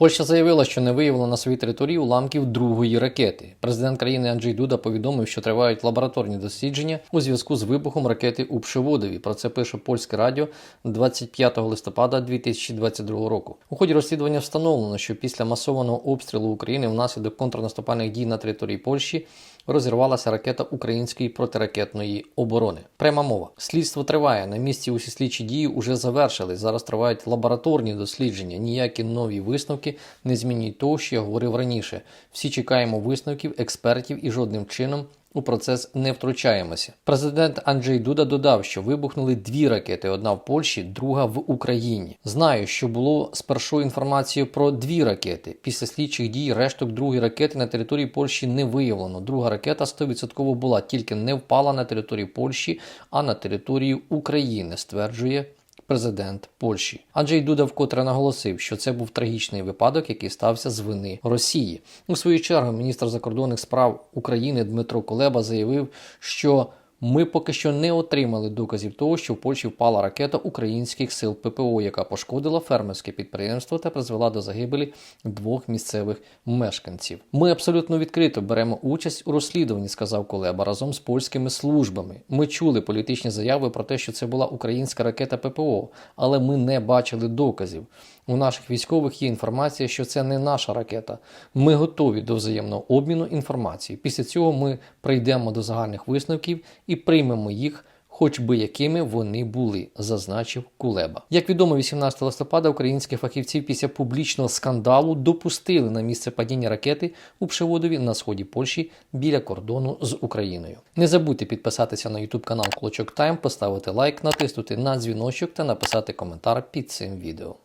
Польща заявила, що не виявила на своїй території уламків другої ракети. Президент країни Анджей Дуда повідомив, що тривають лабораторні дослідження у зв'язку з вибухом ракети у Пшеводові. Про це пише польське радіо 25 листопада 2022 року. У ході розслідування встановлено, що після масованого обстрілу України внаслідок контрнаступальних дій на території Польщі розірвалася ракета української протиракетної оборони. Пряма мова. Слідство триває. На місці усі слідчі дії вже завершили. Зараз тривають лабораторні дослідження. Ніякі нові висновки не змінюють того, що я говорив раніше. Всі чекаємо висновків експертів і жодним чином. У процес не втручаємося. Президент Анджей Дуда додав, що вибухнули дві ракети: одна в Польщі, друга в Україні. Знаю, що було спершу інформацією про дві ракети. Після слідчих дій решток другої ракети на території Польщі не виявлено. Друга ракета 100% була, тільки не впала на території Польщі, а на території України, стверджує президент Польщі. Анджей Дуда вкотре наголосив, що це був трагічний випадок, який стався з вини Росії. У свою чергу міністр закордонних справ України Дмитро Кулеба заявив, що ми поки що не отримали доказів того, що в Польщі впала ракета українських сил ППО, яка пошкодила фермерське підприємство та призвела до загибелі двох місцевих мешканців. Ми абсолютно відкрито беремо участь у розслідуванні, сказав Кулеба разом з польськими службами. Ми чули політичні заяви про те, що це була українська ракета ППО, але ми не бачили доказів. У наших військових є інформація, що це не наша ракета. Ми готові до взаємного обміну інформацією. Після цього ми прийдемо до загальних висновків і приймемо їх. Хоч би якими вони були, зазначив Кулеба. Як відомо, 18 листопада українські фахівці після публічного скандалу допустили на місце падіння ракети у Пшеводові на сході Польщі біля кордону з Україною. Не забудьте підписатися на YouTube канал Клочок Тайм, поставити лайк, натиснути на дзвіночок та написати коментар під цим відео.